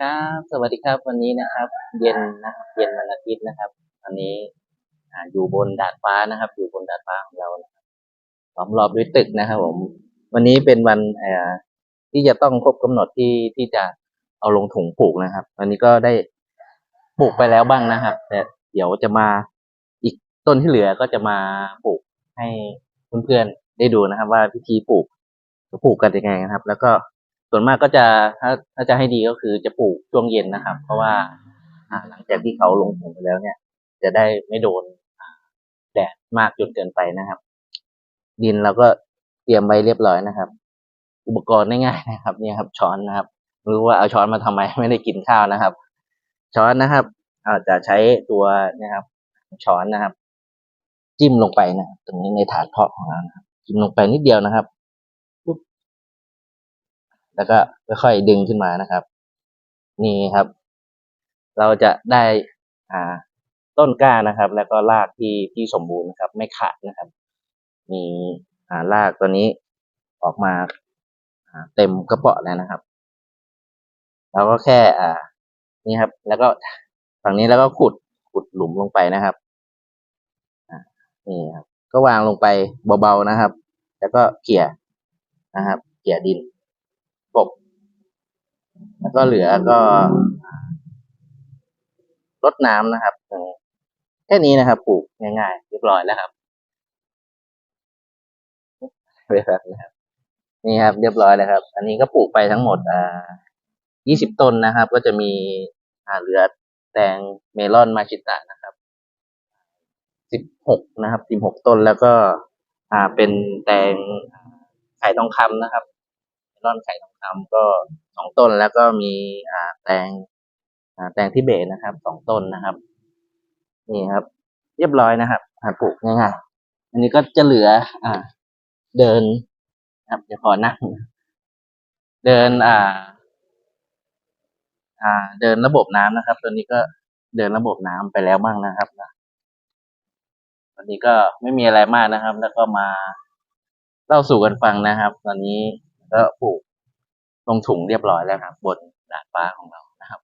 ครับสวัสดีครับวันนี้นะครับ เย็นนะครับเย็นวันอาทิตย์นะครับวันนี้อยู่บนดาดฟ้านะครับ อยู่บนดาดฟ้าของเรานะครับล้อมรอบด้วยตึกนะครับ ผม วันนี้เป็นวันที่จะต้องครบกำหนดที่ที่จะเอาลงถุงปลูกนะครับวันนี้ก็ได้ปลูกไปแล้วบ้างนะครับ แต่เดี๋ยวจะมาอีกต้นที่เหลือก็จะมาปลูกให้เพื่อนๆได้ดูนะครับ ว่าพิธีปลูกจะปลูกกันยังไงนะครับ แล้วก็ ส่วนมากก็จะถ้าถ้าจะให้ดีก็คือจะปลูกช่วงเย็นนะครับ เพราะว่าหลังจากที่เขาลงถุงไปแล้วเนี่ย จะได้ไม่โดนแดดมากจนเกินไปนะครับ ดินเราก็เตรียมไว้เรียบร้อยนะครับ อุปกรณ์ง่ายๆนะครับเนี่ยครับ ช้อนนะครับรู้ว่าเอาช้อนมาทำไมไม่ได้กินข้าวนะครับ ช้อนนะครับอาจจะใช้ตัวนะครับ ช้อนนะครับ จิ้มลงไปนะตรงนี้ในถาดเพาะของเรานะครับจิ้มลงไปนิดเดียวนะครับ แล้วก็ค่อยๆดึงขึ้นมานะครับ นี่ครับ เราจะได้อ่าต้นกล้านะครับ แล้วก็รากที่ที่สมบูรณ์นะครับ ไม่ขาดนะครับ มีอ่ารากตัวนี้ออกมาอ่าเต็มกระเป๋อแล้วนะครับเราก็แค่อ่า นี่ครับ แล้วก็ฝั่งนี้แล้วก็ขุดขุดหลุมลงไปนะครับนี่ครับ ก็วางลงไปเบาๆนะครับ แล้วก็เกี่ยนะครับ เกี่ยดิน แล้วก็เหลือก็รดน้ำนะครับแค่นี้นะครับ ปลูกง่ายๆเรียบร้อยแล้วครับเรียบร้อยครับ นี่ครับ เรียบร้อยแล้วครับ อันนี้ก็ปลูกไปทั้งหมด อ่า ยี่สิบต้นนะครับ ก็จะมีอ่าเหลือแตงเมลอนมาชิตะนะครับ สิบหกนะครับสิบหกต้นแล้วก็ อ่า เป็นแตงไข่ทองคำนะครับ เมลอนไข่ทองคำก็สองต้นแล้วก็มีอ่าแตงอ่าแตงทิเบตนะครับสองต้นนะครับ นี่ครับ เรียบร้อยนะครับหาปลูกง่ายๆอันนี้ก็จะเหลือ อ่า เดินครับเดี๋ยวขอนั่งเดินอ่า อ่า เดินระบบน้ำนะครับตอนนี้ก็เดินระบบน้ำไปแล้วบ้างนะครับวันนี้ก็ไม่มีอะไรมากนะครับ แล้วก็มาเล่าสู่กันฟังนะครับ ตอนนี้ ก็ปลูกลงถุงเรียบร้อยแล้วครับ บนดาดฟ้าของเรานะครับ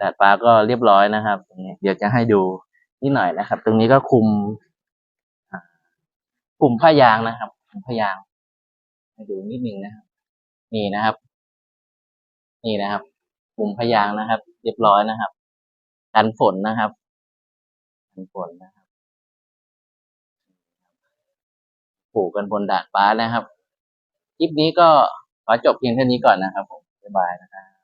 ดาดฟ้าก็เรียบร้อยนะครับตรงนี้เดี๋ยวจะให้ดูนิดหน่อยนะครับ ตรงนี้ก็คุมอ่าคุมผ้ายางนะครับคุมผ้ายางให้ดูนิดนึงนะครับ นี่นะครับ นี่นะครับคุมผ้ายางนะครับ เรียบร้อยนะครับกันฝนนะครับกันฝนนะครับปลูกกันบนดาดฟ้านะครับคลิปนี้ก็ ขอจบเพียงเท่านี้ก่อนนะครับผมบ๊ายบายนะครับ